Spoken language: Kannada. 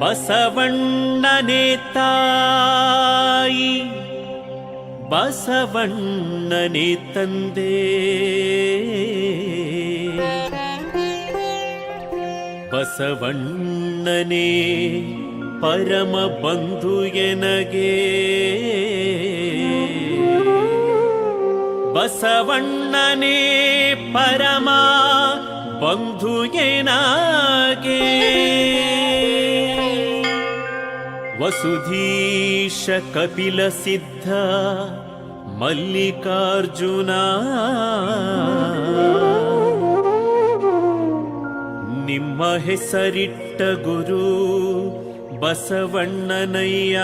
ಬಸವಣ್ಣನೇ ತಾಯಿ ಬಸವಣ್ಣನೇ ತಂದೆ. ಬಸವಣ್ಣನೇ ಪರಮ ಬಂಧು ಎನಗೆ. ಬಸವಣ್ಣನೇ ಪರಮ ಬಂಧು ಎನಗೆ ವಸುಧೀಶ ಕಪಿಲ ಸಿದ್ಧ ಮಲ್ಲಿಕಾರ್ಜುನ. ನಿಮ್ಮ ಹೆಸರಿಟ್ಟ ಗುರು ಬಸವಣ್ಣನಯ್ಯ.